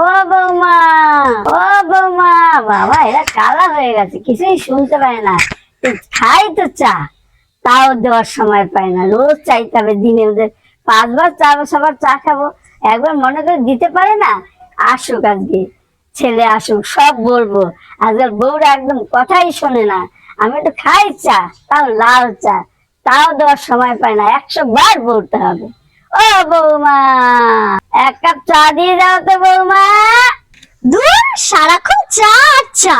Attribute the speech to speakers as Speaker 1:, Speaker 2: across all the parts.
Speaker 1: ও বৌমা ও বৌমা, বাবা, এরা কালা হয়ে গেছে, কিছুই শুনতে পায় না। খাই তো চা, তাও দেওয়ার সময় পায় না, রোজ চাইতে হবে দিনে ওদের। পাঁচবার চার সবার চা খাব, একবার মনে করে দিতে পারে না, আসুক আজকে, ছেলে আসুক, সব বলব। আজকাল বউরা একদম কথাই শোনে না, আমি তো খাই চা, তাও লাল চা, তাও দেওয়ার সময় পায় না, একশো বার বলতে হবে। ও বৌমা, এক কাপ চা দিয়ে দাও তো বৌমা।
Speaker 2: দূর সারাক্ষণ চা আর চা।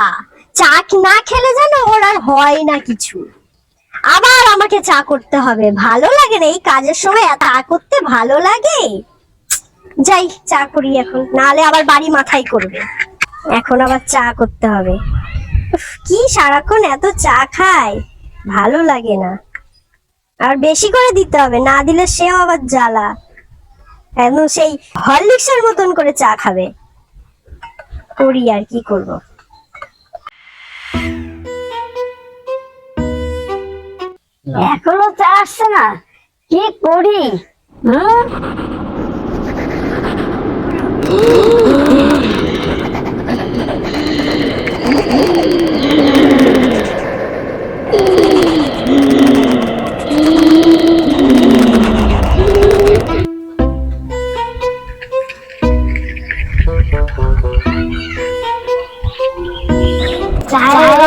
Speaker 2: চা না খেলে যেন ওর আর হয় না কিছু। আবার আমাকে চা করতে হবে। ভালো লাগে না এই কাজের সময় চা করতে ভালো লাগে? যাই, চা করি এখন। নালে আবার বাড়ি মাথায় করবে। এখন আবার চা করতে হবে। কি সারাক্ষণ এত চা খায়? ভালো লাগে না। আর বেশি করে দিতে হবে, না দিলে সেও আবার জ্বালা। একদম সেই হরলিক্সের মতন করে চা খাবে। করি আর কি করব।
Speaker 1: এখনও চা আসছে না? কি করি? হুম?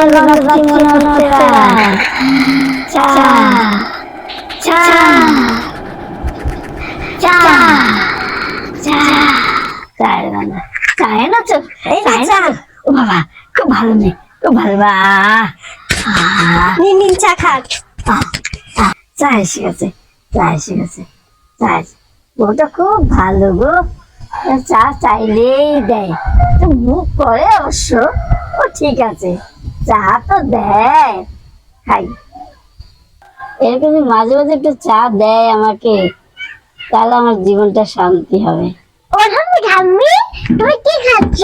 Speaker 1: চায়ের মনে হচ্ছে চা। চা। চা। চা। চায়ের গন্ধ চায় না চো
Speaker 2: এই চা।
Speaker 1: ও বাবা খুব ভালো মেয়ে খুব ভালো। বা।
Speaker 2: নিন নিন চা খান
Speaker 1: আহ, আহ, চা এসে গেছে চা এসে গেছে চা এসে- ওটা খুব ভালো গো। চা চাইলেই দেয়। তো মুখ করে অবশ্য। ও ঠিক আছে। চা তো দেয়। খাই এরকম মাঝে মাঝে একটু চা দেয় আমাকে তাহলে আমার জীবনটা শান্তি হবে।
Speaker 2: ঠাম্মি? তুমি কি খাচ্ছ?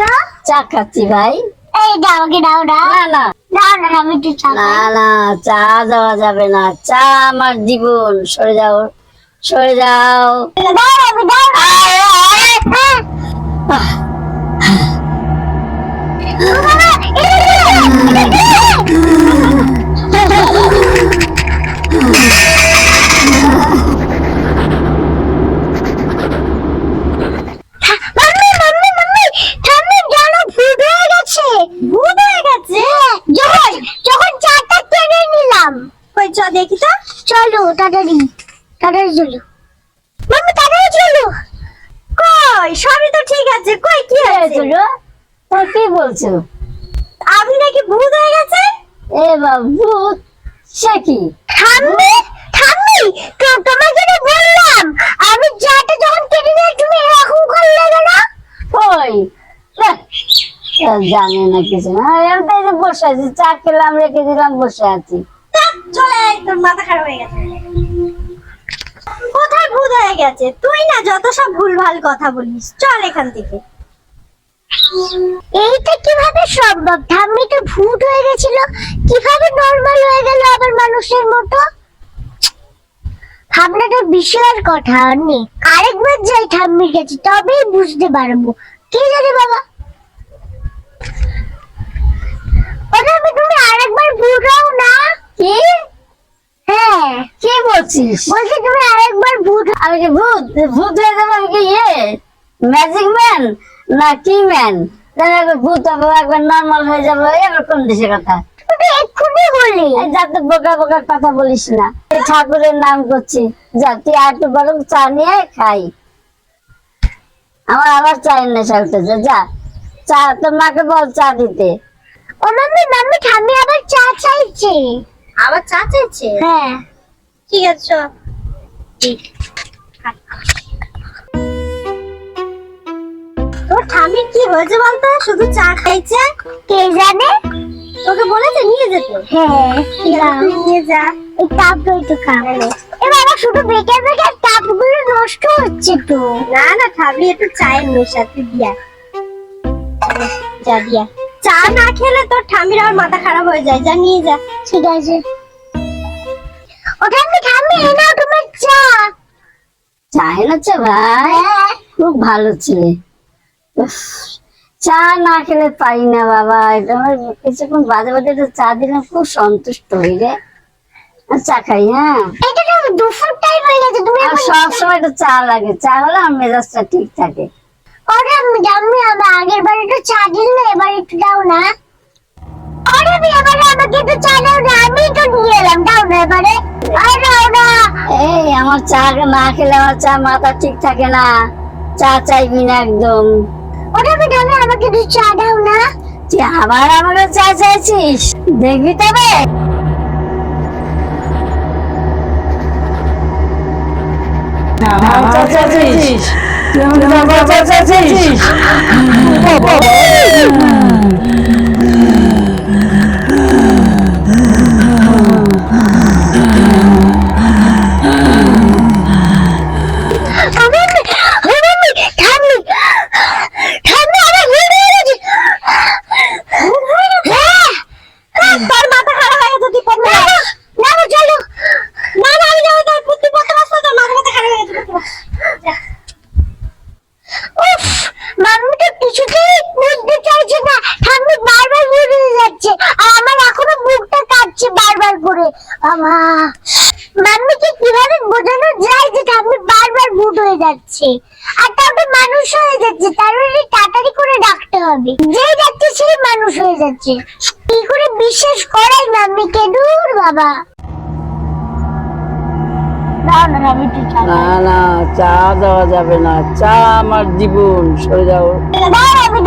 Speaker 1: চা খাচ্ছি ভাই।
Speaker 2: এই দাও আমাকে দাও দাও।
Speaker 1: না না।
Speaker 2: দাও না আমি একটু চা
Speaker 1: না না চা দেওয়া যাবে না। চা আমার জীবন। সরে যাও সরে যাও।
Speaker 2: দাও চলো তাড়াতাড়ি তাড়াতাড়ি চলো। মাম্মি তাড়াতাড়ি চলো। কই? সবই তো ঠিক আছে। কই কি হয়েছে?
Speaker 1: চলো। তা কি বলছো?
Speaker 2: আপনি নাকি ভূত হয়ে গেছে?
Speaker 1: এ বাবু সে কি?
Speaker 2: ঠাম্মি তো তোমাকে তো বললাম আমি চাটা যখন টেনে নিয়ে তুমি এরকম করলে কেন?
Speaker 1: কই জানে না কিছু না। আমি তো বসে আছি চা খেলাম রেখে দিলাম বসে আছি।
Speaker 2: তোর মাথা খারাপ হয়ে গেছে। কোথায় ভূত হয়ে গেছে? তুই না যত সব ভুলভাল কথা বলিস, চল এখান থেকে। এইটা কীভাবে সম্ভব? ঠাম্মি তো ভূত হয়ে গেছিল। কীভাবে নরমাল হয়ে গেল আবার মানুষের মতো? ভাবনাটা বিশাল কথা অন্যি আরেকবার যাই ঠাম্মির কাছে, তবেই বুঝতে পারব। কে জানে বাবা? ওটা তুমি আরেকবার হও না।
Speaker 1: কি?
Speaker 2: হ্যাঁ।
Speaker 1: কি বলছিস?
Speaker 2: বলছি তুমি আরেকবার ভূত
Speaker 1: আমি কি ভূত ভূত হয়ে যাব আমি কি ইয়ে? ম্যাজিক ম্যান না কি ম্যান একবার ভূত হব একবার নর্মাল হয়ে যাব এবার কোন দেশের কথা?
Speaker 2: তুমি এক্ষুনি বলি।
Speaker 1: যাতে বোকা বোকা কথা বলিস না। ঠাকুরের নাম করছি। যা তুই আর একটু বরং চা নিয়ে খাই। আমার আবার চায়ের নেশা উঠেছে যা। চা তোর মাকে বল চা দিতে।
Speaker 2: ও মাম্মি মাম্মি ঠাম্মি আবার চা চাইছে।
Speaker 3: আবার চা চাইছে?
Speaker 2: হ্যাঁ।
Speaker 3: ঠিক আছে চল।
Speaker 2: তোর ঠাম্মি কি হয়েছে বলতো? শুধু চা খাইছে? কে জানে?
Speaker 3: তোকে বলেছে নিয়ে যেতে?
Speaker 2: হ্যাঁ
Speaker 3: ঠিক তুই নিয়ে যা।
Speaker 2: এই কাপগুলো একটু খাব। এ বাবা শুধু বেকার বেকার কাপগুলো নষ্ট হচ্ছে তো।
Speaker 3: না না ঠাবলি একটু চায়ের নেশা তুই দিয়া। যা দিয়া। চা না খেলে তোর ঠামির আর মাথা খারাপ হয়ে যায়। যা নিয়ে যা।
Speaker 2: ঠিক আছে। ও ঠাম্মি এই নাও তোমার চা।
Speaker 1: চা ভাই? খুব ভালো ছেলে। চা না খেলে পারি না বাবা। এটা আমার কিছুক্ষণ বাজে বাজে চা দিলাম খুব সন্তুষ্ট হই রে। চা খাই হ্যাঁ?
Speaker 2: এটা তো দুপুর টাইম হয়ে গেছে
Speaker 1: সব সময় একটু চা লাগে। চা হলে আমার মেজাজটা ঠিক থাকে।
Speaker 2: ওরে আমি আমার আগের বার একটু চা দিল না এবার একটু দাও না। ওরে আমি এবারে আমাকে একটু চা দাও না আমি তো নিয়ে এলাম দাও না এবারে। আর দাও না।
Speaker 1: এই আমার চা না খেলে আমার চা মাথা ঠিক থাকে না। চা চাইবি না একদম।
Speaker 2: ওরে আমি জানি আমাকে একটু চা দাও না।
Speaker 1: তুই আবার আমাকে চা চাইছিস? দেখবি তবে। চা চাইছিস তুই আমাকে
Speaker 2: যাচ্ছে আর তারপরে মানুষ হয়ে যাচ্ছে তারপরে তাড়াতাড়ি করে ডাকতে হবে যেই ডাকতে সেই মানুষ হয়ে যাচ্ছে কি করে বিশ্বাস করাই দূর বাবা না আমি একটু চা
Speaker 4: না না চা দেওয়া যাবে না চা আমার জীবন সরে যাও
Speaker 2: আমি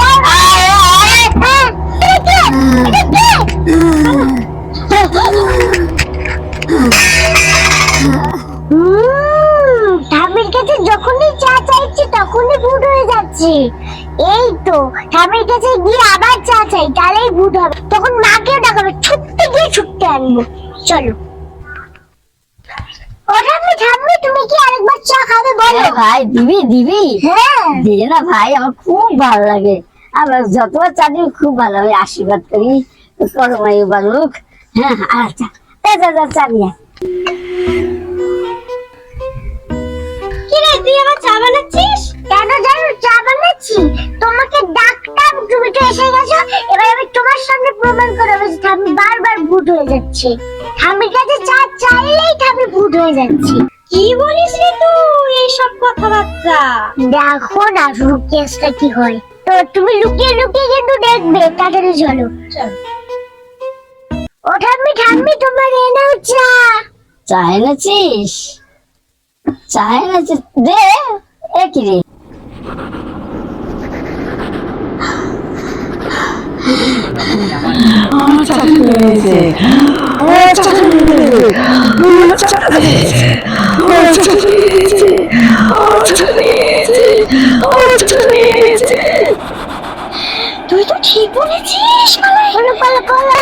Speaker 2: হয়ে এই তো ঠামির কাছে গিয়ে আবার চা চাই তাহলেই ভুট হবে। তখন মাকেও ডাকাবে ছুটতে গিয়ে ছুটতে আনব। চলো। ও ঠাম্মি ঠাম্মি তুমি কি আরেকবার চা খাবে বলো?
Speaker 1: ভাই দিবি দিবি।
Speaker 2: হ্যাঁ।
Speaker 1: দিয়ে না ভাই আমার খুব ভালো লাগে। আমার যতবার চা দিবি খুব ভালো আমি আশীর্বাদ করি। বালুক হ্যাঁ আচ্ছা যা যা যা চা নিয়ে
Speaker 3: কি রে তুই আবার চা বানাচ্ছিস?
Speaker 2: কেন জানো? চা বানাচ্ছি তোমাকে ডাকতাম তুমি তো এসে গেছো এবার আমি তোমার সামনে প্রমাণ করাবো যে ঠাম্মি বারবার ভূত হয়ে যাচ্ছে। ঠাম্মির কাছে চা চাইলেই ঠাম্মি ভূত হয়ে যাচ্ছে।
Speaker 3: কি বলিস রে তুই এইসব কথাবার্তা?
Speaker 2: দেখো না কেসটা কি হয়। তো তুমি লুকিয়ে লুকিয়ে কিন্তু দেখবে তাড়াতাড়ি চলো। ও ঠাম্মি ঠাম্মি তোমার এ নাও চা।
Speaker 1: চা এনেছিস? চা এনেছিস? দে
Speaker 2: তুই তো ঠিক বলেছিস পালা পালা পালা।